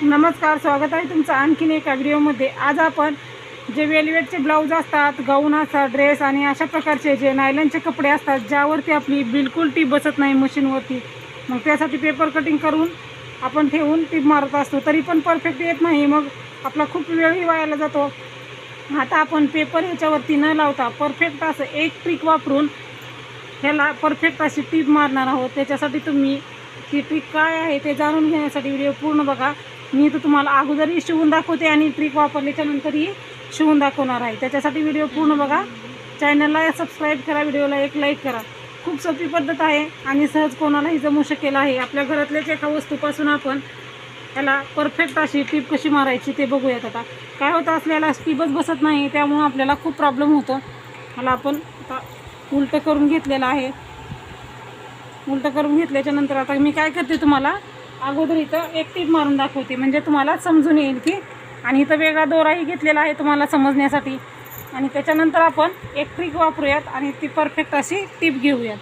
नमस्कार स्वागत आहे तुमचं आणखीन एका व्हिडिओमध्ये. आज आपण जे वेलवेटचे ब्लाऊज असतात गाऊन असतात ड्रेस आणि अशा प्रकारचे जे नायलनचे कपडे असतात ज्यावरती आपली बिलकुल टीप बसत नाही मशीनवरती मग त्यासाठी पेपर कटिंग करून आपण ठेवून टीप मारत असतो. तरी पण परफेक्ट येत नाही मग आपला खूप वेळही वायाला जातो. आता आपण पेपर ह्याच्यावरती न लावता परफेक्ट असं एक ट्रिक वापरून ह्याला परफेक्ट अशी टीप मारणार आहोत. त्याच्यासाठी तुम्ही ती ट्रिक काय आहे ते जाणून घेण्यासाठी व्हिडिओ पूर्ण बघा. मी तर तुम्हाला अगोदरही शिवून दाखवते आणि ट्रिक वापरल्याच्या नंतरही शिवून दाखवणार आहे. त्याच्यासाठी व्हिडिओ पूर्ण बघा. चॅनलला सबस्क्राईब करा व्हिडिओला एक लाईक करा. खूप सोपी पद्धत आहे आणि सहज कोणालाही जमू शकेल आहे. आपल्या घरातल्याच एका वस्तूपासून आपण त्याला परफेक्ट अशी टीप कशी मारायची ते बघूयात आता. काय होतं असल्याला टीपच बसत नाही त्यामुळं आपल्याला खूप प्रॉब्लेम होतो. मला आपण आता उलटं करून घेतलेलं आहे. उलटं करून घेतल्याच्यानंतर आता मी काय करते तुम्हाला अगोदर इथं एक टीप मारून दाखवते. म्हणजे तुम्हाला समजून येईल की आणि इथं वेगळा दोराही घेतलेला आहे तुम्हाला समजण्यासाठी. आणि त्याच्यानंतर आपण एक ट्रिक वापरूयात आणि ती परफेक्ट अशी टीप घेऊयात.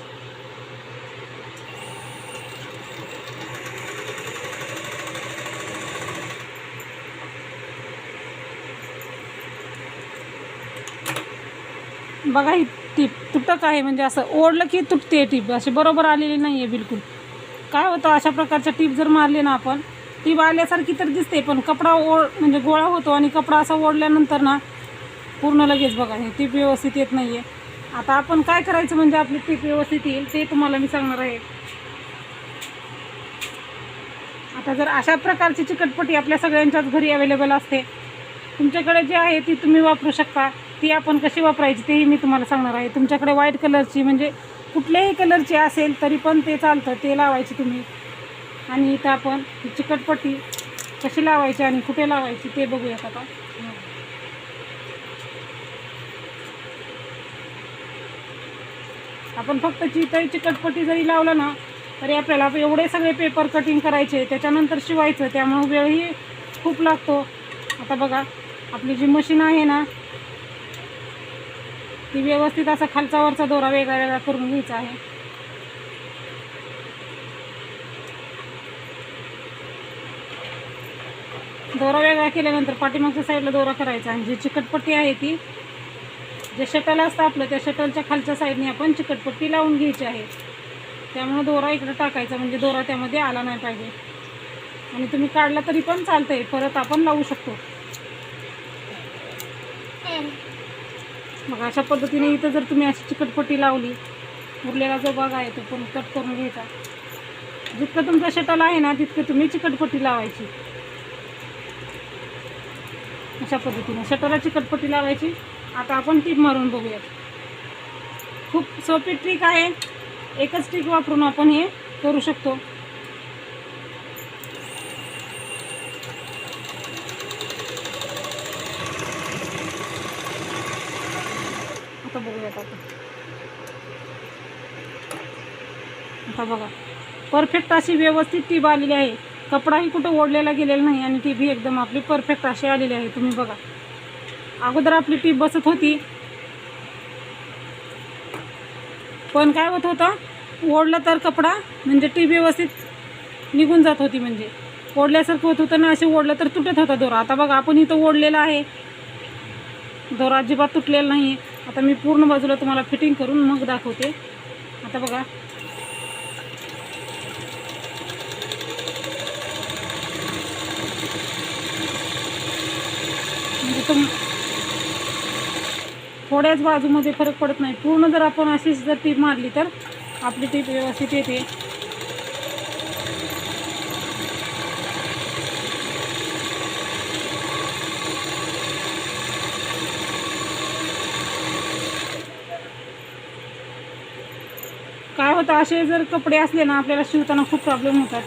बघा ही टीप तुटक आहे म्हणजे असं ओढलं की तुटते टीप. अशी बरोबर आलेली नाही आहे बिलकुल. काय होतं अशा प्रकारच्या टीप जर मारली ना आपण टीप आल्यासारखी तर दिसते पण कपडा ओढ म्हणजे गोळा होतो आणि कपडा असा ओढल्यानंतर ना पूर्ण लगेच बघा हे टीप व्यवस्थित येत नाही आहे आता आपण काय करायचं म्हणजे आपली टीप व्यवस्थित येईल ते तुम्हाला मी सांगणार आहे. आता जर अशा प्रकारची चिकटपट्टी आपल्या सगळ्यांच्याच घरी अवेलेबल असते तुमच्याकडे जी आहे ती तुम्ही वापरू शकता ती आपण कशी वापरायची तेही मी तुम्हाला सांगणार आहे. तुमच्याकडे व्हाईट कलरची म्हणजे कुठल्याही कलरचे असेल तरी पण ते चालतं ते लावायचे तुम्ही. आणि इथं आपण चिकटपट्टी कशी लावायची आणि कुठे लावायची ते बघूयात आता. आपण फक्त चितई चिकटपट्टी जरी लावलं ना तरी आपल्याला एवढे सगळे पेपर कटिंग करायचे त्याच्यानंतर शिवायचं त्यामुळं वेळही खूप लागतो. आता बघा आपली जी मशीन आहे ना ती व्यवस्थित असा खालचा वरचा दोरा वेगळा वेगळा करून घ्यायचा आहे. दोरा वेगळा केल्यानंतर पाठीमागच्या साईडला दोरा करायचा आणि जी चिकटपट्टी आहे ती जे शटल असतं आपलं त्या शटलच्या खालच्या साईडने आपण चिकटपट्टी लावून घ्यायची आहे. त्यामुळे दोरा इकडं टाकायचा म्हणजे दोरा त्यामध्ये आला नाही पाहिजे. आणि तुम्ही काढला तरी पण चालतंय परत आपण लावू शकतो. मग अशा पद्धतीने इथं जर तुम्ही अशी चिकटपट्टी लावली उरलेला जो भाग आहे तो पण कट करून घ्यायचा. जितकं तुमचं शटल आहे ना तितकं तुम्ही चिकटपट्टी लावायची. अशा पद्धतीने. शटरला चिकटपट्टी लावायची. आता आपण टीप मारून बघूयात. खूप सोपी ट्रिक आहे. एकच ट्रिक वापरून आपण हे करू शकतो. आता बघा. परफेक्ट अशी व्यवस्थित टीप आलेली आहे. कपडाही कुठं ओढलेला गेलेला नाही आणि टीप ही एकदम आपली परफेक्ट अशी आलेली आहे. तुम्ही बघा. अगोदर आपली टीप बसत होती. पण काय होत होतं? ओढलं तर कपडा म्हणजे टीप व्यवस्थित निघून जात होती म्हणजे. ओढल्यासारखं होत होतं ना असे ओढलं तर तुटत होता दोरा. आता बघा आपण इथं ओढलेला आहे. दोरा अजिबात तुटलेला नाही. आहे आता मी पूर्ण बाजूला तुम्हाला फिटिंग करून मग दाखवते. आता बघा. म्हणजे तुम थोड्याच बाजूमध्ये फरक पडत नाही. पूर्ण जर आपण अशीच जर टीप मारली तर आपली टीप व्यवस्थित येते. काय होतं असे जर कपडे असले ना आपल्याला शिवताना खूप प्रॉब्लेम होतात.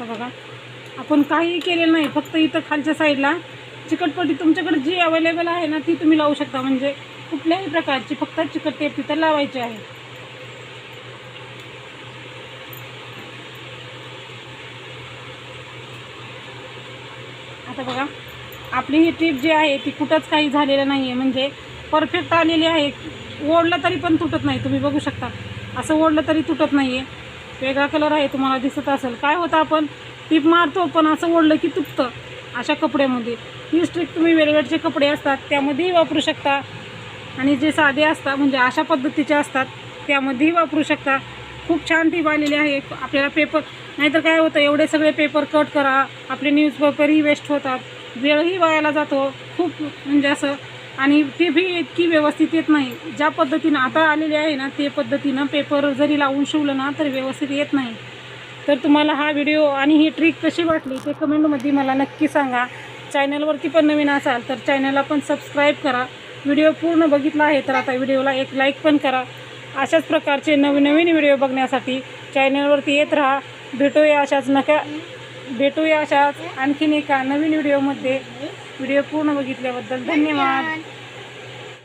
बघा आपण काहीही केलेलं नाही फक्त इथं खालच्या साईडला चिकटपट्टी तुमच्याकडे जी अवेलेबल आहे ना ती तुम्ही लावू शकता. म्हणजे कुठल्याही प्रकारची फक्त चिकट टेप तिथं लावायची आहे. आता बघा आपली ही टीप जी आहे ती कुठंच काही झालेलं नाही आहे म्हणजे परफेक्ट आलेली आहे. ओढलं तरी पण तुटत नाही. तुम्ही बघू शकता. असं ओढलं तरी तुटत नाही आहे वेगळा कलर आहे तुम्हाला दिसत असेल. काय होतं आपण टीप मारतो पण असं ओढलं की तुटतं अशा कपड्यामध्ये. ही स्ट्रिक तुम्ही वेलवेटचे कपडे असतात त्यामध्येही वापरू शकता. आणि जे साधे असतात म्हणजे अशा पद्धतीचे असतात त्यामध्येही वापरू शकता. खूप छान टीप आलेली आहे. आपल्याला पेपर नाहीतर काय होतं एवढे सगळे पेपर कट करा आपले न्यूजपेपरही वेस्ट होतात. वेळही वायाला जातो खूप म्हणजे असं. आणि टी व्ही इतकी व्यवस्थित येत नाही. ज्या पद्धतीनं आता आलेली आहे ना ते पद्धतीनं पेपर जरी लावून शिवलं ना तर व्यवस्थित येत नाही. तर तुम्हाला हा व्हिडिओ आणि ही ट्रिक कशी वाटली ते कमेंटमध्ये मला नक्की सांगा. चॅनलवरती पण नवीन असाल तर चॅनलला पण सबस्क्राईब करा. व्हिडिओ पूर्ण बघितला आहे तर आता व्हिडिओला एक लाईक पण करा. अशाच प्रकारचे नवीन नवीन व्हिडिओ बघण्यासाठी चॅनलवरती येत राहा. भेटूया अशाच नका भेटूया अशाच आणखीन एका नवीन व्हिडिओमध्ये. व्हिडिओ पूर्ण बघितल्याबद्दल धन्यवाद.